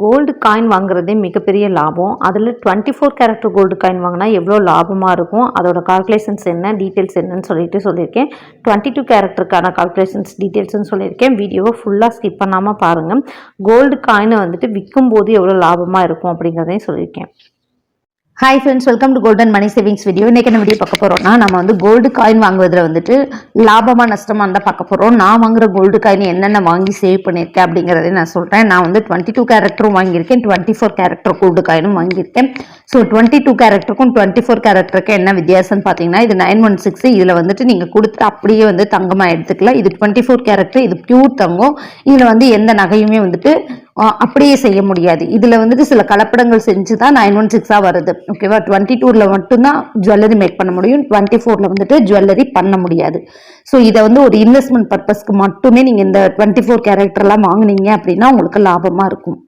Gold coin வாங்குறதே மிகப்பெரிய லாபம். அதில் twenty four character gold coin வாங்கினா எவ்வளோ லாபமாக இருக்கும்? அதோட கால்குலேஷன்ஸ் என்ன? டீட்டெயில்ஸ் என்னன்னு சொல்லிட்டு சொல்லியிருக்கேன். டுவெண்ட்டி டூ கேரக்டருக்கான கால்குலேஷன்ஸ் டீட்டெயில்ஸ்னு சொல்லியிருக்கேன். வீடியோவை ஃபுல்லாக ஸ்கிப் பண்ணாமல் பாருங்கள் கோல்டு காயினை வந்துட்டு விற்கும் போது எவ்வளோ லாபமாக இருக்கும் அப்படிங்கிறதையும் சொல்லியிருக்கேன். Hi friends welcome to golden money savings video இன்றைக்கி என்ன வீடியோ பார்க்க போகிறோம்னா நம்ம வந்து கோல்டு காயின் வாங்குவதில் வந்துட்டு லாபமாக நஷ்டமாக இருந்தால் பார்க்க போகிறோம் நான் வாங்குற கோல்டு காயின் என்னென்ன வாங்கி சேவ் பண்ணியிருக்கேன் அப்படிங்கிறதையும் நான் சொல்கிறேன் நான் வந்து டுவெண்ட்டி டூ கேரக்டரும் வாங்கியிருக்கேன் டுவெண்ட்டி ஃபோர் கேரக்டர் கோல்டு காயினும் வாங்கியிருக்கேன். ஸோ டுவெண்ட்டி டூ கேரக்டருக்கும் டுவெண்ட்டி ஃபோர் கேரக்டருக்கு என்ன வித்தியாசம்னு பார்த்தீங்கன்னா இது நைன் ஒன் சிக்ஸ் இதில் வந்துட்டு நீங்கள் கொடுத்து அப்படியே வந்து தங்கமாக எடுத்துக்கலாம். இது டுவெண்ட்டி ஃபோர் கேரக்டர் இது பியூர் தங்கம். இதில் வந்து எந்த நகையுமே வந்துட்டு அப்படியே செய்ய முடியாது. இதில் வந்துட்டு சில கலப்படங்கள் செஞ்சு தான் நைன் ஒன் சிக்ஸாக வருது. ஓகேவா டுவெண்ட்டி டூவில் மட்டும்தான் ஜுவல்லரி மேக் பண்ண முடியும். டுவெண்ட்டி ஃபோரில் வந்துட்டு ஜுவல்லரி பண்ண முடியாது. ஸோ இதை வந்து ஒரு இன்வெஸ்ட்மெண்ட் பர்பஸ்க்கு மட்டுமே நீங்கள் இந்த டுவெண்ட்டி ஃபோர் கேரக்டர்லாம் வாங்குனீங்க அப்படின்னா உங்களுக்கு லாபமாக இருக்கும்.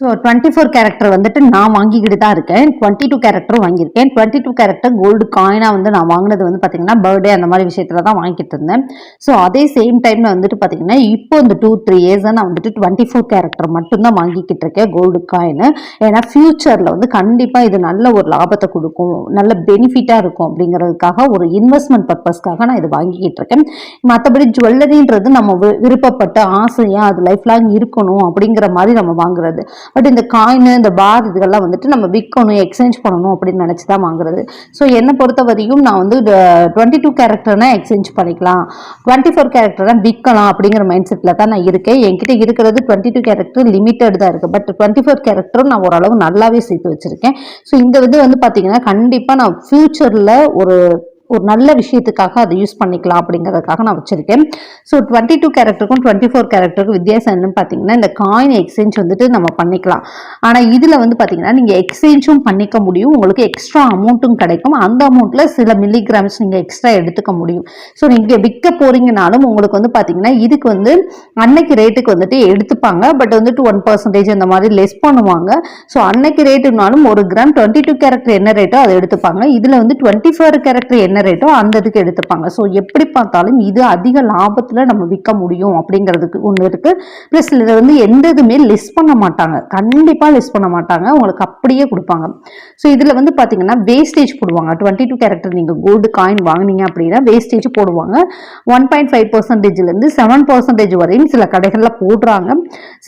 ஸோ டுவெண்ட்டி ஃபோர் கேரக்டர் வந்துட்டு நான் வாங்கிக்கிட்டு தான் இருக்கேன். டுவெண்ட்டி டூ கேரக்டரும் வாங்கியிருக்கேன். டுவெண்ட்டி டூ கேரக்டர் கோல்டு காயினாக வந்து நான் வாங்கினது வந்து பார்த்தீங்கன்னா பர்த்டே அந்த மாதிரி விஷயத்தில் தான் வாங்கிட்டு இருந்தேன். ஸோ அதே சேம் டைமில் வந்துட்டு பார்த்தீங்கன்னா இப்போ இந்த டூ த்ரீ இயர்ஸாக நான் வந்துட்டு டுவெண்ட்டி ஃபோர் கேரக்டர் மட்டும்தான் வாங்கிக்கிட்டு இருக்கேன் கோல்டு காயின் ஏன்னா ஃப்யூச்சரில் வந்து கண்டிப்பாக இது நல்ல ஒரு லாபத்தை கொடுக்கும் நல்ல பெனிஃபிட்டாக இருக்கும் அப்படிங்கிறதுக்காக ஒரு இன்வெஸ்ட்மெண்ட் பர்பஸ்க்காக நான் இது வாங்கிக்கிட்டு இருக்கேன். மற்றபடி ஜுவல்லரின்றது நம்ம வி- விருப்பப்பட்ட ஆசையாக அது லைஃப் லாங் இருக்கணும் அப்படிங்கிற மாதிரி நம்ம வாங்குறது. பட் இந்த காயின் இந்த பார் இதுகள்லாம் வந்துட்டு நம்ம விற்கணும் எக்ஸ்சேஞ்ச் பண்ணணும் அப்படின்னு நினச்சி தான் வாங்குறது. ஸோ என்னை பொறுத்த வரையும் நான் வந்து டுவெண்ட்டி டூ கேரக்டர்னா எக்ஸ்சேஞ்ச் பண்ணிக்கலாம். டுவெண்ட்டி ஃபோர் கேரக்டர்னா விற்கலாம் அப்படிங்கிற மைண்ட் செட்டில் தான் நான் இருக்கேன். என்கிட்ட இருக்கிறது டுவெண்ட்டி டூ கேரக்டர் லிமிட்டட் தான் இருக்குது பட் டுவெண்ட்டி ஃபோர் கேரக்டரும் நான் ஓரளவு நல்லாவே சேர்த்து வச்சுருக்கேன். ஸோ இந்த இது வந்து பார்த்தீங்கன்னா கண்டிப்பாக நான் ஃப்யூச்சரில் ஒரு ஒரு நல்ல விஷயத்துக்காக அதை யூஸ் பண்ணிக்கலாம் அப்படிங்கிறதுக்காக நான் வச்சுருக்கேன். ஸோ டுவெண்ட்டி டூ கேரக்டருக்கும் டுவெண்ட்டி ஃபோர் கேரக்டருக்கும் வித்தியாசம் என்னன்னு பார்த்தீங்கன்னா இந்த காயின் எக்ஸ்சேஞ்ச் வந்துட்டு நம்ம பண்ணிக்கலாம். ஆனால் இதில் வந்து பார்த்தீங்கன்னா நீங்கள் எக்ஸ்சேஞ்சும் பண்ணிக்க முடியும். உங்களுக்கு எக்ஸ்ட்ரா அமௌண்ட்டும் கிடைக்கும். அந்த அமௌண்ட்டில் சில மில்லிகிராம்ஸ் நீங்கள் எக்ஸ்ட்ரா எடுத்துக்க முடியும். ஸோ நீங்கள் விற்க போகிறீங்கனாலும் உங்களுக்கு வந்து பார்த்தீங்கன்னா இதுக்கு வந்து அன்னைக்கு ரேட்டுக்கு வந்துட்டு எடுத்துப்பாங்க. பட் வந்துட்டு ஒன் பர்சன்டேஜ் அந்த மாதிரி லெஸ் பண்ணுவாங்க. ஸோ அன்னைக்கு ரேட்டுனாலும் ஒரு கிராம் டுவெண்ட்டி டூ கேரக்டர் என்ன ரேட்டோ அதை எடுத்துப்பாங்க. இதில் வந்து டுவெண்ட்டி ஃபோர் கேரக்டர் என்ன ஜெனரேட்டோ அந்த இதுக்கு எடுத்துப்பாங்க. ஸோ எப்படி பார்த்தாலும் இது அதிக லாபத்தில் நம்ம விற்க முடியும் அப்படிங்கிறதுக்கு ஒன்று இருக்குது ப்ளஸ் இதில் வந்து எந்த இதுவுமே லெஸ் பண்ண மாட்டாங்க. கண்டிப்பாக லெஸ் பண்ண மாட்டாங்க. உங்களுக்கு அப்படியே கொடுப்பாங்க. ஸோ இதில் வந்து பார்த்தீங்கன்னா வேஸ்டேஜ் போடுவாங்க. டுவெண்ட்டி டூ கேரக்டர் நீங்கள் கோல்டு காயின் வாங்குனீங்க அப்படின்னா வேஸ்டேஜ் போடுவாங்க. ஒன் பாயிண்ட் ஃபைவ் பர்சன்டேஜ்லேருந்து செவன் பர்சன்டேஜ் வரையும் சில கடைகளில் போடுறாங்க.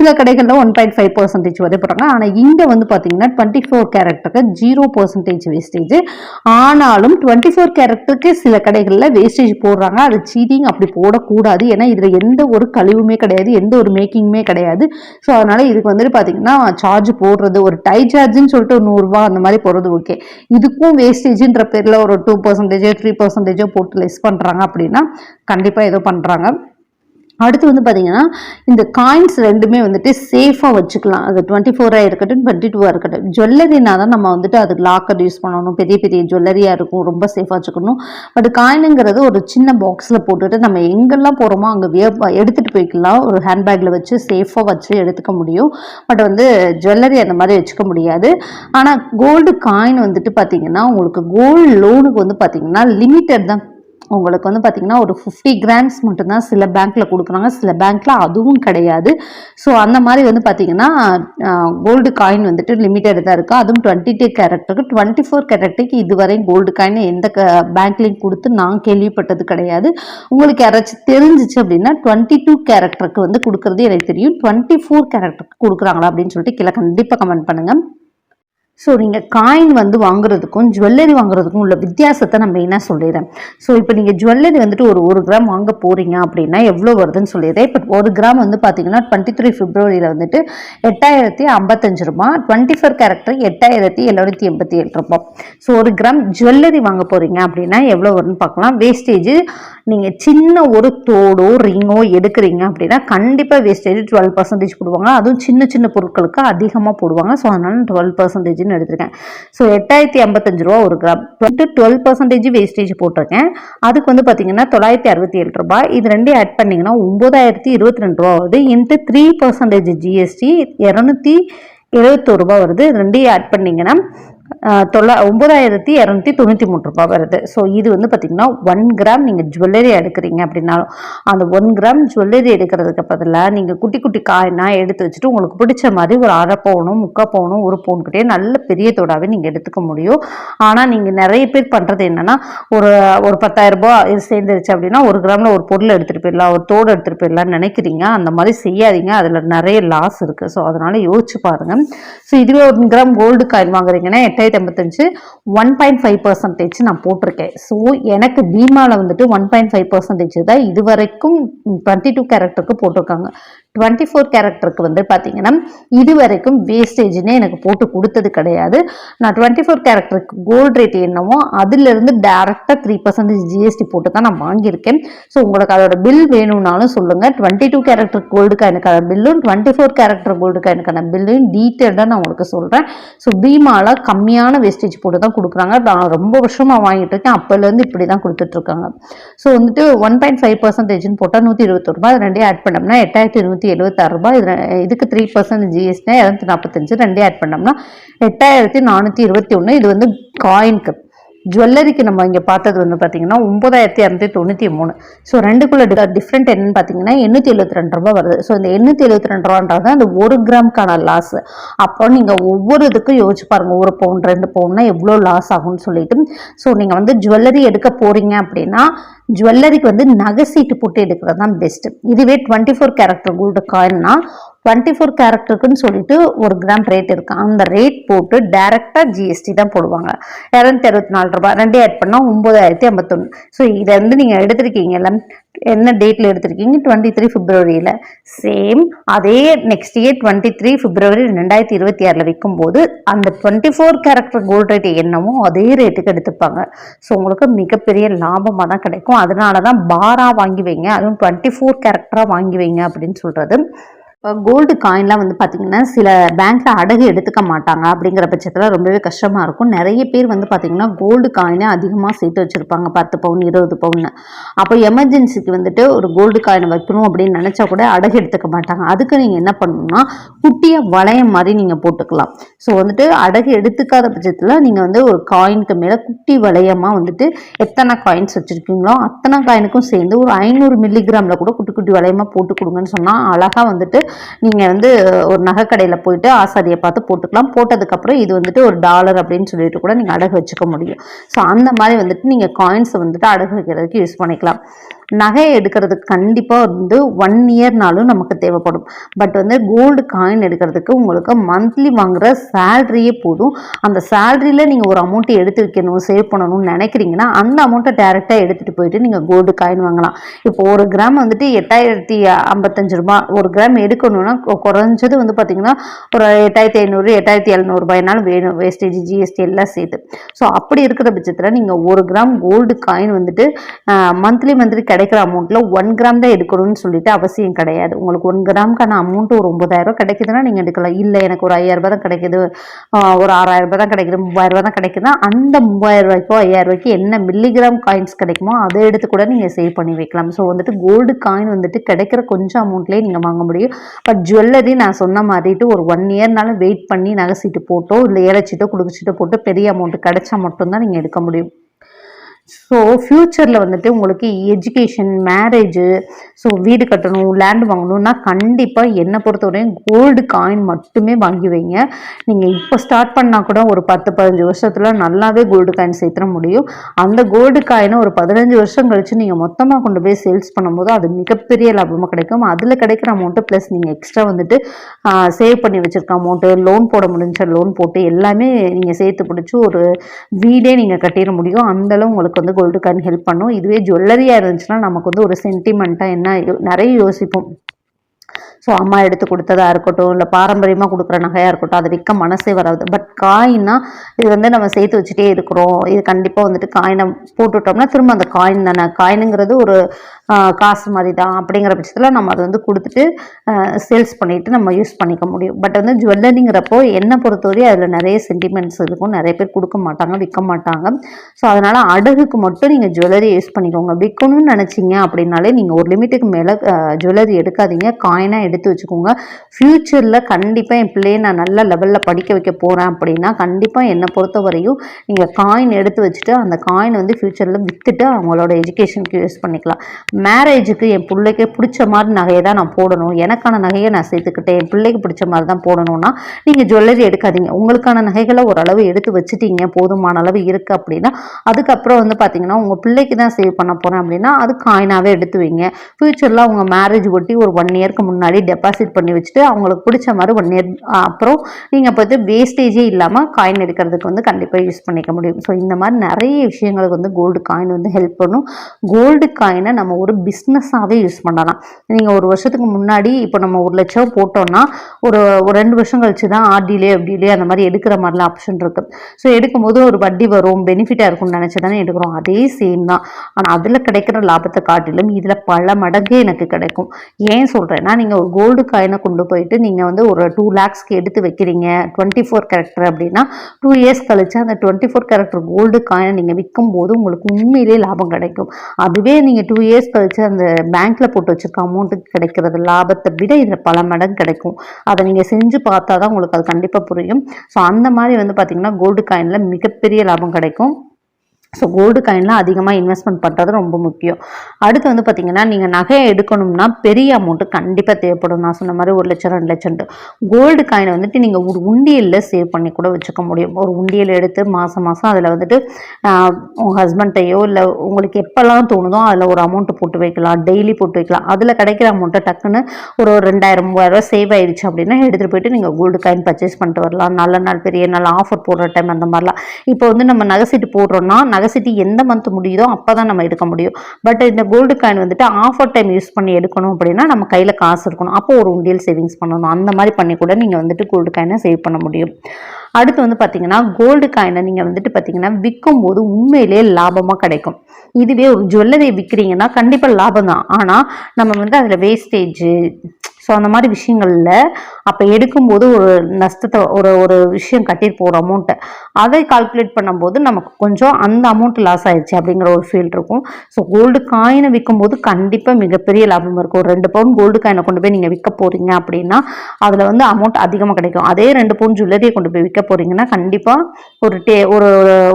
சில கடைகளில் ஒன் பாயிண்ட் ஃபைவ் பர்சன்டேஜ் வரை போடுறாங்க. ஆனால் இங்கே வந்து பார்த்தீங்கன்னா டுவெண்ட்டி ஃபோர் கேரக்டருக்கு ஜீரோ பர்சன்டேஜ் வேஸ்டேஜ் ஆனாலும் டுவெண்ட்டி ஃபோர் கேரக்டர் கேரக்டருக்கு சில கடைகளில் வேஸ்டேஜ் போடுறாங்க. அது சீட்டிங் அப்படி போடக்கூடாது. ஏன்னா இதில் எந்த ஒரு கழிவுமே கிடையாது. எந்த ஒரு மேக்கிங்குமே கிடையாது. ஸோ அதனால் இதுக்கு வந்துட்டு பார்த்தீங்கன்னா சார்ஜ் போடுறது ஒரு டை சார்ஜ்னு சொல்லிட்டு ஒரு நூறுரூவா அந்த மாதிரி போடுறது ஓகே இதுக்கும் வேஸ்டேஜ்ன்ற பேரில் ஒரு டூ பர்சன்டேஜோ த்ரீ பர்சன்டேஜோ போட்டு லெஸ் பண்ணுறாங்க அப்படின்னா கண்டிப்பாக ஏதோ பண்ணுறாங்க அடுத்து வந்து பார்த்தீங்கன்னா இந்த காயின்ஸ் ரெண்டுமே வந்துட்டு சேஃபாக வச்சுக்கலாம். அது டுவெண்ட்டி ஃபோராக இருக்கட்டும் டுவெண்ட்டி டூவாக இருக்கட்டும். ஜுவல்லரினா தான் நம்ம வந்துட்டு அது லாக்கர் யூஸ் பண்ணணும். பெரிய பெரிய ஜுவல்லரியாக இருக்கும். ரொம்ப சேஃபாக வச்சுக்கணும். பட் காயினுங்கிறது ஒரு சின்ன பாக்ஸில் போட்டுட்டு நம்ம எங்கெல்லாம் போகிறோமோ அங்கே எடுத்துகிட்டு போய்க்கலாம். ஒரு ஹேண்ட்பேக்கில் வச்சு சேஃபாக வச்சு எடுத்துக்க முடியும். பட் வந்து ஜுவல்லரி அந்த மாதிரி வச்சுக்க முடியாது. ஆனால் கோல்டு காயின் வந்துட்டு பார்த்தீங்கன்னா உங்களுக்கு கோல்டு லோனுக்கு வந்து பார்த்தீங்கன்னா லிமிட்டட் தான் உங்களுக்கு வந்து பார்த்தீங்கன்னா ஒரு ஃபிஃப்டி கிராம்ஸ் மட்டும்தான் சில பேங்க்கில் கொடுக்குறாங்க. சில பேங்க்கில் அதுவும் கிடையாது. ஸோ அந்த மாதிரி வந்து பார்த்தீங்கன்னா கோல்டு காயின் வந்துட்டு லிமிட்டட் தான் இருக்குது அதுவும் டுவெண்ட்டி டூ கேரக்டருக்கு டுவெண்ட்டி ஃபோர் கேரக்டருக்கு இதுவரையும் கோல்டு காயின் எந்த க பேங்க்லேயும் கொடுத்து நான் கேள்விப்பட்டது கிடையாது. உங்களுக்கு யாராச்சும் தெரிஞ்சிச்சு அப்படின்னா டுவெண்ட்டி டூ கேரக்டருக்கு வந்து கொடுக்குறது எனக்கு தெரியும். டுவெண்ட்டி ஃபோர் கேரக்டருக்கு கொடுக்குறாங்களா அப்படின்னு சொல்லிட்டு கீழே கண்டிப்பாக கமெண்ட் பண்ணுங்கள் ஸோ நீங்கள் காயின் வந்து வாங்குறதுக்கும் ஜுவல்லரி வாங்குறதுக்கும் உள்ள வித்தியாசத்தை நான் மெயினாக சொல்லிடுறேன்? ஸோ இப்போ நீங்கள் ஜுவல்லரி வந்துட்டு ஒரு ஒரு கிராம் வாங்க போகிறீங்க அப்படின்னா எவ்வளோ வருதுன்னு சொல்லிடுறேன். இப்போ ஒரு கிராம் வந்து பார்த்தீங்கன்னா டுவெண்ட்டி த்ரீ ஃபிப்ரவரியில் வந்துட்டு எட்டாயிரத்தி ஐம்பத்தஞ்சு ரூபாய் டுவெண்ட்டி ஃபோர் கேரக்டர் எட்டாயிரத்தி எழுநூற்றி எண்பத்தி ஏழு ரூபா. ஸோ ஒரு கிராம் ஜுவல்லரி வாங்க போகிறீங்க அப்படின்னா எவ்வளோ வரும்னு பார்க்கலாம். வேஸ்டேஜ் நீங்கள் சின்ன ஒரு தோடோ ரிங்கோ எடுக்கிறீங்க அப்படின்னா கண்டிப்பாக வேஸ்டேஜ் டுவெல் பர்சன்டேஜ் போடுவாங்க. அதுவும் சின்ன சின்ன பொருட்களுக்கு அதிகமாக போடுவாங்க. ஸோ அதனால டுவெல் பர்சன்டேஜ்னு எடுத்திருக்கேன். ஸோ எட்டாயிரத்தி ஐம்பத்தஞ்சு ரூபா ஒரு கிராம் வந்துட்டு டுவெல் பர்சன்டேஜ் வேஸ்டேஜ் போட்டிருக்கேன். அதுக்கு வந்து பார்த்தீங்கன்னா தொள்ளாயிரத்தி அறுபத்தி ஏழு ரூபாய். இது ரெண்டையும் ஆட் பண்ணிங்கன்னா ஒம்பதாயிரத்தி இருபத்தி ரெண்டு ரூபா வருது. இன்ட்டு த்ரீ பர்சன்டேஜ் ஜிஎஸ்டி இரநூத்தி எழுபத்தோரு ரூபா வருது. ரெண்டையும் ஆட் பண்ணிங்கன்னா தொள்ளா ஒம்பதாயிரத்தி இரநூத்தி தொண்ணூற்றி மூணு ரூபாய் வருது. ஸோ இது வந்து பார்த்திங்கன்னா ஒன் கிராம் நீங்கள் ஜுவல்லரி எடுக்கிறீங்க அப்படின்னாலும் அந்த ஒன் கிராம் ஜுவல்லரி எடுக்கிறதுக்கு பதிலாக நீங்கள் குட்டி குட்டி காயினாக எடுத்து வச்சுட்டு உங்களுக்கு பிடிச்ச மாதிரி ஒரு அரை பவுனும் முக்கால் பவுனும் ஒரு பவுன்கிட்டே நல்ல பெரிய தோடாவே நீங்கள் எடுத்துக்க முடியும். ஆனால் நீங்கள் நிறைய பேர் பண்ணுறது என்னென்னா ஒரு ஒரு பத்தாயிரம் ரூபாய் சேர்ந்துருச்சு அப்படின்னா ஒரு கிராமில் ஒரு பொருள் எடுத்துகிட்டு போயிடலாம் ஒரு தோடு எடுத்துகிட்டு போயிடலாம்னு நினைக்கிறீங்க. அந்த மாதிரி செய்யாதீங்க. அதில் நிறைய லாஸ் இருக்குது ஸோ அதனால் யோசிச்சு பாருங்கள் ஸோ இதுவே ஒரு கிராம் கோல்டு காயின் வாங்குறீங்கன்னா எட்டாயிரத்தி ஐம்பத்தஞ்சு ஒன் பாயிண்ட் ஃபைவ் பர்சன்டேஜ் நான் போட்டிருக்கேன். ஸோ எனக்கு பீமாவில் வந்துட்டு ஒன் பாயிண்ட் ஃபைவ் பர்சன்டேஜ் தான் இது வரைக்கும் டுவெண்ட்டி டூ கேரக்டருக்கு போட்டிருக்காங்க. டுவெண்ட்டி ஃபோர் கேரக்டருக்கு வந்து பார்த்தீங்கன்னா இது வரைக்கும் வேஸ்டேஜ்னே எனக்கு போட்டு கொடுத்தது கிடையாது. நான் டுவெண்ட்டி ஃபோர் கேரக்டருக்கு கோல்டு ரேட் என்னவோ அதுலேருந்து டேரெக்டாக த்ரீ பர்சன்டேஜ் ஜிஎஸ்டி போட்டு தான் நான் வாங்கியிருக்கேன். ஸோ உங்களுக்கு அதோட பில் வேணும்னாலும் சொல்லுங்கள் டுவெண்ட்டி டூ கேரக்டர் கோல்டுக்கு எனக்கான பில்லும் டுவெண்ட்டி ஃபோர் கேரக்டர் கோல்டுக்கு எனக்கான பில்லையும் டீட்டெயில்டாக நான் உங்களுக்கு சொல்கிறேன் ஸோ பீமாவில் கம்மியான வேஸ்டேஜ் போட்டு தான் கொடுக்குறாங்க. நான் ரொம்ப வருஷமாக வாங்கிட்டு இருக்கேன். அப்போலேருந்து இப்படி தான் கொடுத்துட்ருக்காங்க ஸோ வந்துட்டு ஒன் பாயிண்ட் ஃபைவ் பர்சன்டேஜ்னு போட்டால் நூற்றி இருபத்தொரு ரூபாய். ரெண்டையும் ரெண்டே ஆட் பண்ணோம்னா எட்டாயிரத்தி நூற்றி எழுபத்தாறு ரூபாய். இது இதுக்கு த்ரீ பர்சன்ட் ஜிஎஸ்டினா இரநூத்தி நாற்பத்தஞ்சு ரெண்டே ஆட் பண்ணோம்னா எட்டாயிரத்தி நானூற்றி இருபத்தி ஒன்று இது வந்து காயின்க்கு ஜுவல்லரிக்கு நம்ம இங்கே பார்த்தது வந்து பார்த்தீங்கன்னா ஒம்பதாயிரத்தி இரநூத்தி தொண்ணூற்றி மூணு. ஸோ ரெண்டுக்குள்ள டிஃப்ரெண்ட் என்னன்னு பார்த்தீங்கன்னா எண்ணூற்றி எழுபத்தி ரெண்டு ரூபா வருது. ஸோ இந்த எண்ணூற்றி எழுபத்தி ரெண்டு ரூபான்றது அந்த ஒரு கிராம்க்கான லாஸ் அப்போ நீங்கள் ஒவ்வொரு இதுக்கும் யோசிச்சு பாருங்கள் ஒரு பவுன் ரெண்டு பவுன்னா எவ்வளோ லாஸ் ஆகும்னு சொல்லிட்டு. ஸோ நீங்கள் வந்து ஜுவல்லரி எடுக்க போகிறீங்க அப்படின்னா ஜுவல்லரிக்கு வந்து நகை சீட்டு போட்டு எடுக்கிறது தான் பெஸ்ட்டு இதுவே டுவெண்ட்டி ஃபோர் கேரக்டர் கோல்டு காயின்னா டுவெண்ட்டி ஃபோர் கேரக்டருக்குன்னு சொல்லிட்டு ஒரு கிராம் ரேட் இருக்கு. அந்த ரேட் போட்டு டேரெக்டாக ஜிஎஸ்டி தான் போடுவாங்க. இரநூத்தி அறுபத்தி நாலு ரூபாய். ரெண்டே ஆட் பண்ணால் ஒம்பதாயிரத்தி ஐம்பத்தொன்று ஸோ இதை வந்து நீங்கள் எடுத்திருக்கீங்கல்ல என்ன டேட்டில் எடுத்திருக்கீங்க? டுவெண்ட்டி த்ரீ பிப்ரவரியில் சேம் அதே நெக்ஸ்ட் இயர் டுவெண்ட்டி த்ரீ பிப்ரவரி ரெண்டாயிரத்தி இருபத்தி ஆறில் விற்கும்போது அந்த twenty four character gold rate என்னமோ அதே ரேட்டுக்கு எடுத்துப்பாங்க. ஸோ உங்களுக்கு மிகப்பெரிய லாபமாக தான் கிடைக்கும். அதனால தான் பாராக வாங்கி வைங்க. அதுவும் டுவெண்ட்டி ஃபோர் கேரக்டராக வாங்கி வைங்க அப்படின்னு சொல்கிறது கோல்டு காயின்லாம் வந்து பார்த்திங்கன்னா சில பேங்க்கில் அடகு எடுத்துக்க மாட்டாங்க அப்படிங்கிற பட்சத்தில் ரொம்பவே கஷ்டமாக இருக்கும். நிறைய பேர் வந்து பார்த்திங்கன்னா கோல்டு காயினை அதிகமாக சேர்த்து வச்சுருப்பாங்க. பத்து பவுன் இருபது பவுன் அப்போ எமர்ஜென்சிக்கு வந்துட்டு ஒரு கோல்டு காயினை வைக்கணும் அப்படின்னு நினச்சா கூட அடகு எடுத்துக்க மாட்டாங்க. அதுக்கு நீங்கள் என்ன பண்ணணும்னா குட்டியாக வளையம் மாதிரி நீங்கள் போட்டுக்கலாம். ஸோ வந்துட்டு அடகு எடுத்துக்காத பட்சத்தில் நீங்கள் வந்து ஒரு காயினுக்கு மேலே குட்டி வளையமாக வந்துட்டு எத்தனை காயின்ஸ் வச்சுருக்கீங்களோ அத்தனை காயினுக்கும் சேர்ந்து ஒரு ஐநூறு மில்லிகிராமில் கூட குட்டி குட்டி வளையமாக போட்டு கொடுங்கன்னு சொன்னால் அழகாக வந்துட்டு நீங்கள் வந்து ஒரு நகைக்கடையில் போயிட்டு ஆசாரியை பார்த்து போட்டுக்கலாம். போட்டதுக்கப்புறம் இது வந்துட்டு ஒரு டாலர் அப்படின்னு சொல்லிட்டு கூட நீங்கள் அடகு வச்சுக்க முடியும். ஸோ அந்த மாதிரி வந்துட்டு நீங்கள் காயின்ஸை வந்துட்டு அடகு வைக்கிறதுக்கு யூஸ் பண்ணிக்கலாம். நகை எடுக்கிறதுக்கு கண்டிப்பாக வந்து ஒன் இயர்னாலும் நமக்கு தேவைப்படும். பட் வந்து கோல்டு காயின் எடுக்கிறதுக்கு உங்களுக்கு மந்த்லி வாங்குகிற சேலரியே போதும். அந்த சேலரியில் நீங்கள் ஒரு அமௌண்ட்டை எடுத்து வைக்கணும் சேவ் பண்ணணும்னு நினைக்கிறீங்கன்னா அந்த அமௌண்ட்டை டேரெக்டாக எடுத்துகிட்டு போயிட்டு நீங்கள் கோல்டு காயின் வாங்கலாம். இப்போ ஒரு கிராம் வந்துட்டு எட்டாயிரத்தி ஐம்பத்தஞ்சு ரூபா ஒரு கிராம் எடுக்கணும்னா குறைஞ்சது வந்து பார்த்தீங்கன்னா ஒரு எட்டாயிரத்தி ஐநூறு எட்டாயிரத்தி எழுநூறுபாயினாலும் வேணும். வேஸ்டேஜ் ஜிஎஸ்டி எல்லாம் சேர்த்து. ஸோ அப்படி இருக்கிற பட்சத்தில் நீங்கள் ஒரு கிராம் கோல்டு காயின் வந்துட்டு மந்த்லி மந்த்லி கிடைக்கிற அமௌண்ட்டில் ஒன் கிராம் தான் எடுக்கணும்னு சொல்லிட்டு அவசியம் கிடையாது. உங்களுக்கு ஒன் கிராம்க்கான அமௌண்ட் ஒரு ஒன்பதாயிரம் கிடைக்குதுன்னா நீங்கள் எடுக்கலாம். இல்லை எனக்கு ஒரு ஐயாயிரம் ரூபாய் தான் கிடைக்குது. ஒரு ஆறாயிரம் ரூபாய் தான் கிடைக்குது. மூவாயிரம் ரூபாய் தான் கிடைக்குதுன்னா அந்த மூவாயிரம் ரூபாய்க்கோ ஐயாயிரம் ரூபாய்க்கு என்ன மில்லிகிராம் காயின்ஸ் கிடைக்குமோ அதை எடுத்து கூட நீங்கள் சேவ் பண்ணி வைக்கலாம். ஸோ வந்துட்டு கோல்டு காயின் வந்துட்டு கிடைக்கிற கொஞ்சம் அமௌண்ட்லேயே நீங்கள் வாங்க முடியும். பட் ஜுவல்லரி நான் சொன்ன மாதிரிட்டு ஒரு ஒன் இயர்னாலும் வெயிட் பண்ணி நகைச்சிட்டு போட்டோ இல்லை இறைச்சிட்டோ குடிச்சிட்டோ போட்டு பெரிய அமௌண்ட் கிடைச்சா மட்டும்தான் நீங்கள் எடுக்க முடியும். ஸோ ஃப்யூச்சரில் வந்துட்டு உங்களுக்கு எஜுகேஷன் மேரேஜு ஸோ வீடு கட்டணும் லேண்ட் வாங்கணும்னா கண்டிப்பாக என்னை பொறுத்தவரையும் கோல்டு காயின் மட்டுமே வாங்கி வைங்க. நீங்கள் இப்போ ஸ்டார்ட் பண்ணால் கூட ஒரு பத்து பதினஞ்சு வருஷத்தில் நல்லாவே கோல்டு காயின் சேர்த்துட முடியும். அந்த கோல்டு காயினை ஒரு பதினஞ்சு வருஷம் கழித்து நீங்கள் மொத்தமாக கொண்டு போய் சேல்ஸ் பண்ணும்போது அது மிகப்பெரிய லாபமாக கிடைக்கும். அதில் கிடைக்கிற அமௌண்ட்டு ப்ளஸ் நீங்கள் எக்ஸ்ட்ரா வந்துட்டு சேவ் பண்ணி வச்சுருக்க அமௌண்ட்டு லோன் போட முடிஞ்ச லோன் போட்டு எல்லாமே நீங்கள் சேர்த்து பிடிச்சி ஒரு வீடே நீங்கள் கட்டிட முடியும். அந்தளவு உங்களுக்கு வந்து கோல்டு காயின் ஹெல்ப் பண்ணும். இதுவே ஜுவல்லரியாக இருந்துச்சுன்னா நமக்கு வந்து ஒரு சென்டிமெண்ட்டாக என்ன யோ- நிறைய யோசிப்போம். ஸோ அம்மா எடுத்து கொடுத்ததா இருக்கட்டும் இல்லை பாரம்பரியமாக கொடுக்குற நகையாக இருக்கட்டும் அதை விற்க மனசே வராது. பட் காயின்னா இது வந்து நம்ம சேர்த்து வச்சுட்டே இருக்கிறோம். இது கண்டிப்பாக வந்துட்டு காயினை போட்டுவிட்டோம்னா திரும்ப அந்த காயின் தானே. காயினுங்கிறது ஒரு காசு மாதிரி தான் அப்படிங்கிற பட்சத்தில் நம்ம அதை வந்து கொடுத்துட்டு சேல்ஸ் பண்ணிட்டு நம்ம யூஸ் பண்ணிக்க முடியும். பட் வந்து ஜுவல்லரிங்கிறப்போ என்னை பொறுத்தவரை அதில் நிறைய சென்டிமெண்ட்ஸ் இருக்கும். நிறைய பேர் கொடுக்க மாட்டாங்க விற்க மாட்டாங்க. ஸோ அதனால் அடகுக்கு மட்டும் நீங்கள் ஜுவல்லரி யூஸ் பண்ணிக்கோங்க. விற்கணும்னு நினச்சிங்க அப்படின்னாலே நீங்கள் ஒரு லிமிட்டுக்கு மேலே ஜுவல்லரி எடுக்காதீங்க. காயினாக எடுத்து வச்சுக்கோங்க. ஃப்யூச்சரில் கண்டிப்பாக என் பிள்ளையை நான் நல்ல லெவலில் படிக்க வைக்க போகிறேன் அப்படின்னா கண்டிப்பாக என்னை பொறுத்த வரையும் நீங்கள் காயின் எடுத்து வச்சுட்டு அந்த காயின் வந்து ஃப்யூச்சரில் விற்றுட்டு அவங்களோட எஜுகேஷனுக்கு யூஸ் பண்ணிக்கலாம். மேரேஜுக்கு என் பிள்ளைக்கு பிடிச்ச மாதிரி நகையை தான் நான் போடணும். எனக்கான நகையை நான் சேர்த்துக்கிட்டேன். என் பிள்ளைக்கு பிடிச்ச மாதிரி தான் போடணும்னா நீங்கள் ஜுவல்லரி எடுக்காதீங்க. உங்களுக்கான நகைகளை ஓரளவு எடுத்து வச்சுட்டீங்க. போதுமான அளவு இருக்குது அப்படின்னா அதுக்கப்புறம் வந்து பார்த்தீங்கன்னா உங்கள் பிள்ளைக்கு தான் சேவ் பண்ண போகிறேன் அப்படின்னா அது காயினாகவே எடுத்து வைங்க. ஃப்யூச்சரில் அவங்க மேரேஜ் ஒட்டி ஒரு ஒன் இயர்க்கு முன்னாடி டெபாசிட் பண்ணி வச்சுட்டு அவங்களுக்கு பிடிச்ச மாதிரி ஒன் இயர் அப்புறம் நீங்கள் பார்த்து வேஸ்டேஜே இல்லாமல் காயின் எடுக்கிறதுக்கு வந்து கண்டிப்பாக யூஸ் பண்ணிக்க முடியும். ஸோ இந்த மாதிரி நிறைய விஷயங்களுக்கு வந்து கோல்டு காயின் வந்து ஹெல்ப் பண்ணும். கோல்டு காயினை நம்ம ஒரு பிஸ்னஸாகவே யூஸ் பண்ணலாம். நீங்கள் ஒரு வருஷத்துக்கு முன்னாடி இப்போ நம்ம ஒரு லட்சம் போட்டோம்னா ஒரு ஒரு ரெண்டு வருஷம் கழிச்சு தான் ஆர்டிலே அப்படிலே அந்த மாதிரி எடுக்கிற மாதிரிலாம் ஆப்ஷன் இருக்குது ஸோ எடுக்கும்போது ஒரு வட்டி வரும் பெனிஃபிட்டாக இருக்கும்னு நினச்சி தானே எடுக்கிறோம். அதே சேம் தான். ஆனால் அதில் கிடைக்கிற லாபத்தை காட்டிலும் இதில் பல மடங்கு எனக்கு கிடைக்கும். ஏன் சொல்கிறேன்னா நீங்கள் ஒரு கோல்டு காயினை கொண்டு போயிட்டு நீங்கள் வந்து ஒரு டூ லேக்ஸ்க்கு எடுத்து வைக்கிறீங்க டுவெண்ட்டி ஃபோர் கேரக்டர் அப்படின்னா டூ இயர்ஸ் கழிச்சு அந்த டுவெண்ட்டி ஃபோர் கேரக்டர் கோல்டு காயினை நீங்கள் விற்கும் போது உங்களுக்கு உண்மையிலே லாபம் கிடைக்கும். அதுவே நீங்கள் டூ இயர்ஸ் கழிச்சு அந்த பேங்க்ல போட்டு வச்சிருக்க அமௌண்ட்டுக்கு கிடைக்கிறது லாபத்தை விட இதில் பல மடங்கு கிடைக்கும். அதை நீங்கள் செஞ்சு பார்த்தா தான் உங்களுக்கு அது கண்டிப்பாக புரியும். ஸோ அந்த மாதிரி வந்து பார்த்தீங்கன்னா கோல்டு காயினில் மிகப்பெரிய லாபம் கிடைக்கும். ஸோ கோல்டு காயின்லாம் அதிகமாக இன்வெஸ்ட்மெண்ட் பண்ணுறது ரொம்ப முக்கியம். அடுத்து வந்து பார்த்தீங்கன்னா நீங்கள் நகையை எடுக்கணும்னா பெரிய அமௌண்ட்டு கண்டிப்பாக தேவைப்படும். நான் சொன்ன மாதிரி ஒரு லட்சம் ரெண்டு லட்சம்ட்டு கோல்டு காயினை வந்துட்டு நீங்கள் ஒரு உண்டியலில் சேவ் பண்ணி கூட வச்சுக்க முடியும். ஒரு உண்டியல் எடுத்து மாதம் மாதம் அதில் வந்துட்டு உங்கள் ஹஸ்பண்ட்டையோ இல்லை உங்களுக்கு எப்போல்லாம் தோணுதோ அதில் ஒரு அமௌண்ட்டு போட்டு வைக்கலாம். டெய்லி போட்டு வைக்கலாம். அதில் கிடைக்கிற அமௌண்ட்டை டக்குன்னு ஒரு ரெண்டாயிரம் மூவாயிரம் சேவ் ஆயிடுச்சு அப்படின்னா எடுத்துகிட்டு போயிட்டு நீங்கள் கோல்டு காயின் பர்ச்சேஸ் பண்ணிட்டு வரலாம். நல்ல நாள் பெரிய நாள் ஆஃபர் போடுற டைம் அந்த மாதிரிலாம். இப்போ வந்து நம்ம நகை சீட்டு போடுறோம்னா நகை எந்த மந்த் முடியுதோ அப்போ தான் நம்ம எடுக்க முடியும். பட் இந்த கோல்டு காயின் வந்துட்டு ஆஃபர் டைம் யூஸ் பண்ணி எடுக்கணும் அப்படின்னா நம்ம கையில் காசு இருக்கணும். அப்போ ஒரு உண்டியல் சேவிங்ஸ் பண்ணணும். அந்த மாதிரி பண்ணி கூட நீங்கள் வந்துட்டு கோல்டு காயினை சேவ் பண்ண முடியும். அடுத்து வந்து பார்த்தீங்கன்னா கோல்டு காயினை நீங்கள் வந்துட்டு பார்த்தீங்கன்னா விற்கும் போது உண்மையிலேயே லாபமாக கிடைக்கும். இதுவே ஒரு ஜுவல்லரி விற்கிறீங்கன்னா கண்டிப்பாக லாபம் தான் ஆனால் நம்ம வந்து அதில் வேஸ்டேஜ் ஸோ அந்த மாதிரி விஷயங்களில் அப்போ எடுக்கும்போது ஒரு நஷ்டத்தை ஒரு ஒரு விஷயம் கட்டியிருப்போம் ஒரு அமௌண்ட்டை அதை கால்குலேட் பண்ணும்போது நமக்கு கொஞ்சம் அந்த அமௌண்ட் லாஸ் ஆயிடுச்சு அப்படிங்கிற ஒரு ஃபீல் இருக்கும். ஸோ கோல்டு காயினை விற்கும்போது கண்டிப்பாக மிகப்பெரிய லாபம் இருக்கும் ஒரு ரெண்டு பவுன் கோல்டு காயினை கொண்டு போய் நீங்கள் விற்க போகிறீங்க அப்படின்னா அதில் வந்து அமௌண்ட் அதிகமாக கிடைக்கும். அதே ரெண்டு பவுன் ஜுவல்லரியை கொண்டு போய் விற்க போகிறீங்கன்னா கண்டிப்பாக ஒரு டே ஒரு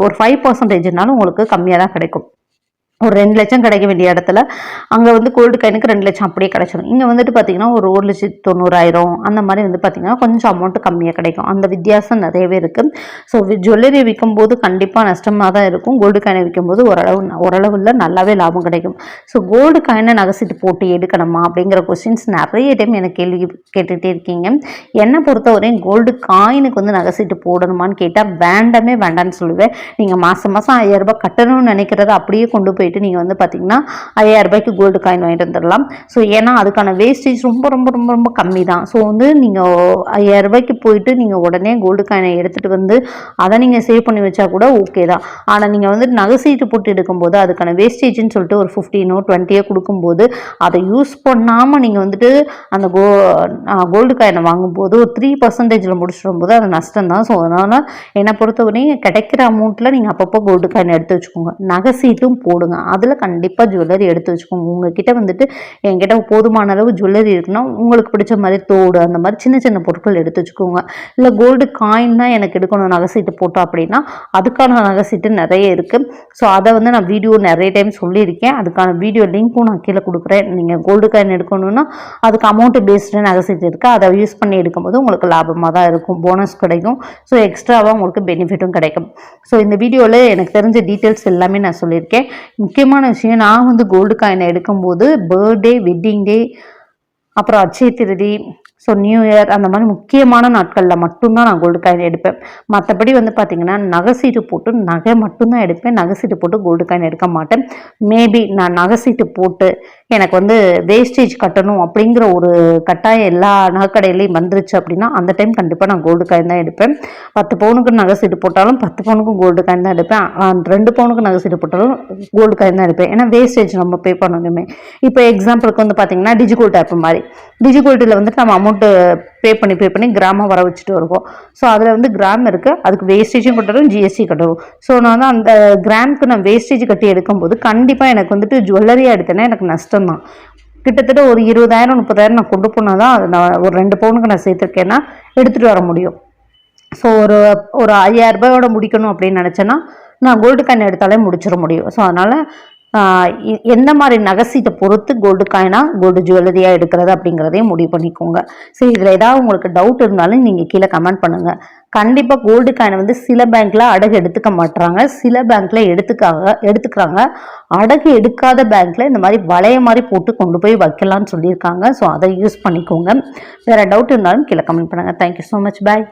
ஒரு ஃபைவ் பர்சன்டேஜ்னாலும் உங்களுக்கு கம்மியாக தான் கிடைக்கும். ஒரு ரெண்டு லட்சம் கிடைக்க வேண்டிய இடத்துல அங்கே வந்து கோல்டு காயினுக்கு ரெண்டு லட்சம் அப்படியே கிடைச்சிடும் இங்கே வந்துட்டு பார்த்தீங்கன்னா ஒரு ஒரு லட்சத்து தொண்ணூறாயிரம் அந்த மாதிரி வந்து பார்த்தீங்கன்னா கொஞ்சம் அமௌண்ட் கம்மியாக கிடைக்கும். அந்த வித்தியாசம் நிறையவே இருக்குது ஸோ ஜுவல்லரி விற்கும்போது கண்டிப்பாக நஷ்டமாக தான் இருக்கும். கோல்டு காயினை விற்கும்போது ஓரளவு ஓரளவில் நல்லாவே லாபம் கிடைக்கும். ஸோ கோல்டு காயினை நகைச்சிட்டு போட்டு எடுக்கணுமா அப்படிங்கிற கொஸ்டின்ஸ் நிறைய டைம் எனக்கு கேள்வி கேட்டுகிட்டே இருக்கீங்க. என்னை பொறுத்தவரையும் கோல்டு காயினுக்கு வந்து நகைச்சிட்டு போடணுமான்னு கேட்டால் வேண்டாமே வேண்டாம்னு சொல்லுவேன். நீங்கள் மாதம் மாதம் ஆயிரம் ரூபாய் கட்டணும்னு நினைக்கிறத அப்படியே கொண்டு போய் போயிட்டு நீங்கள் வந்து பார்த்தீங்கன்னா ஐயாயிரம் ரூபாய்க்கு கோல்டு காயின் வாங்கிட்டு வந்துடலாம். ஸோ ஏன்னா அதுக்கான வேஸ்டேஜ் ரொம்ப ரொம்ப ரொம்ப ரொம்ப கம்மி தான் ஸோ வந்து நீங்கள் ஐயாயிரம் ரூபாய்க்கு போயிட்டு நீங்கள் உடனே கோல்டு காயினை எடுத்துகிட்டு வந்து அதை நீங்கள் சேவ் பண்ணி வச்சா கூட ஓகே தான். ஆனால் நீங்கள் வந்து நகை சீட்டு போட்டு எடுக்கும்போது அதுக்கான வேஸ்டேஜ்னு சொல்லிட்டு ஒரு ஃபிஃப்டீனோ டுவெண்ட்டியோ கொடுக்கும்போது அதை யூஸ் பண்ணாமல் நீங்கள் வந்துட்டு அந்த கோ கோல்டு காயினை வாங்கும்போது ஒரு த்ரீ பர்சன்டேஜில் முடிச்சிடும் போது அது நஷ்டம் தான் ஸோ அதனால் என்னை பொறுத்தவரையும் கிடைக்கிற அமௌண்ட்டில் நீங்கள் அப்பப்போ கோல்டு காயின் எடுத்து வச்சுக்கோங்க. நகை சீட்டும் போடுங்க. அதில் கண்டிப்பாக ஜுவல்லரி எடுத்து வச்சுக்கோங்க. உங்ககிட்ட வந்துட்டு என்கிட்ட போதுமான அளவு ஜுவல்லரி இருக்குன்னா உங்களுக்கு பிடிச்ச மாதிரி தோடு அந்த மாதிரி சின்ன சின்ன பொருட்கள் எடுத்து வச்சுக்கோங்க. இல்லை கோல்டு காயின் தான் எனக்கு எடுக்கணும் நகை சீட்டு போட்டோம் அப்படின்னா அதுக்கான நகை சீட்டு நிறைய இருக்குது ஸோ அதை வந்து நான் வீடியோ நிறைய டைம் சொல்லியிருக்கேன். அதுக்கான வீடியோ லிங்க்கும் நான் கீழே கொடுக்குறேன். நீங்கள் கோல்டு காயின் எடுக்கணும்னா அதுக்கு அமௌண்ட் பேஸ்டு நகை சீட்டு இருக்குது அதை யூஸ் பண்ணி எடுக்கும்போது உங்களுக்கு லாபமாக தான் இருக்கும். போனஸ் கிடைக்கும். ஸோ எக்ஸ்ட்ராவாக உங்களுக்கு பெனிஃபிட்டும் கிடைக்கும். ஸோ இந்த வீடியோவில் எனக்கு தெரிஞ்ச டீட்டெயில்ஸ் எல்லாமே நான் சொல்லியிருக்கேன். முக்கியமான விஷயம் நான் வந்து கோல்டு காயினை எடுக்கும்போது பர்த்டே வெட்டிங் டே அப்புறம் Akshaya Tritiya so new year அந்த மாதிரி முக்கியமான நாட்களில் மட்டும்தான் நான் கோல்டு காயின் எடுப்பேன். மற்றபடி வந்து பார்த்தீங்கன்னா நகை சீட்டு போட்டு நகை மட்டும்தான் எடுப்பேன். நகை சீட்டு போட்டு கோல்டு காயின் எடுக்க மாட்டேன். மேபி நான் நகை சீட்டு போட்டு எனக்கு வந்து வேஸ்டேஜ் கட்டணும் அப்படிங்கிற ஒரு கட்டாயம் எல்லா நகைக்கடையிலையும் வந்துருச்சு அப்படின்னா அந்த டைம் கண்டிப்பாக நான் கோல்டு காயின் தான் எடுப்பேன். பத்து பவுனுக்கு நகை சீட்டு போட்டாலும் பத்து பவுனுக்கும் கோல்டு காயின் தான் எடுப்பேன். ரெண்டு பவுனுக்கு நகை சீட்டு போட்டாலும் கோல்டு காயின் தான் எடுப்பேன். ஏன்னா வேஸ்டேஜ் நம்ம பே பண்ணணுமே. இப்போ எக்ஸாம்பிளுக்கு வந்து பார்த்தீங்கன்னா டிஜிகோல்ட் ஆப் மாதிரி. டிஜிகோல்ட்டில் வந்துட்டு நம்ம அமௌண்ட் அமௌண்ட்டு பே பண்ணி பே பண்ணி கிராமம் வர வச்சுட்டு வருவோம். ஸோ அதில் வந்து கிராம் இருக்குது அதுக்கு வேஸ்டேஜும் கட்டணும் ஜிஎஸ்டி கட்டணும் ஸோ நான் வந்து அந்த கிராமுக்கு நான் வேஸ்டேஜ் கட்டி எடுக்கும்போது கண்டிப்பாக எனக்கு வந்துட்டு ஜுவல்லரியாக எடுத்தேன்னா எனக்கு நஷ்டம் தான் கிட்டத்தட்ட ஒரு இருபதாயிரம் முப்பதாயிரம் நான் கொண்டு போனால் தான் அதை நான் ஒரு ரெண்டு பவுனுக்கு நான் சேர்த்துருக்கேன்னா எடுத்துகிட்டு வர முடியும். ஸோ ஒரு ஒரு ஐயாயிரரூபாயோட முடிக்கணும் அப்படின்னு நினச்சேன்னா நான் கோல்டு காயின் எடுத்தாலே முடிச்சிட முடியும். ஸோ அதனால் எந்த மாதிரி நகைசீட்டை பொறுத்து கோல்டு காயினா கோல்டு ஜுவல்லரியாக எடுக்கிறது அப்படிங்கிறதையும் முடிவு பண்ணிக்கோங்க. சரி இதில் ஏதாவது உங்களுக்கு டவுட் இருந்தாலும் நீங்கள் கீழே கமெண்ட் பண்ணுங்கள் கண்டிப்பாக கோல்டு காயினை வந்து சில பேங்க்கில் அடகு எடுத்துக்க மாட்டுறாங்க சில பேங்க்கில் எடுத்துக்காக எடுத்துக்கிறாங்க. அடகு எடுக்காத பேங்க்கில் இந்த மாதிரி வளைய மாதிரி போட்டு கொண்டு போய் வைக்கலாம்னு சொல்லியிருக்காங்க. ஸோ அதை யூஸ் பண்ணிக்கோங்க. வேறு டவுட் இருந்தாலும் கீழே கமெண்ட் பண்ணுங்கள் தேங்க்யூ ஸோ மச் பாய்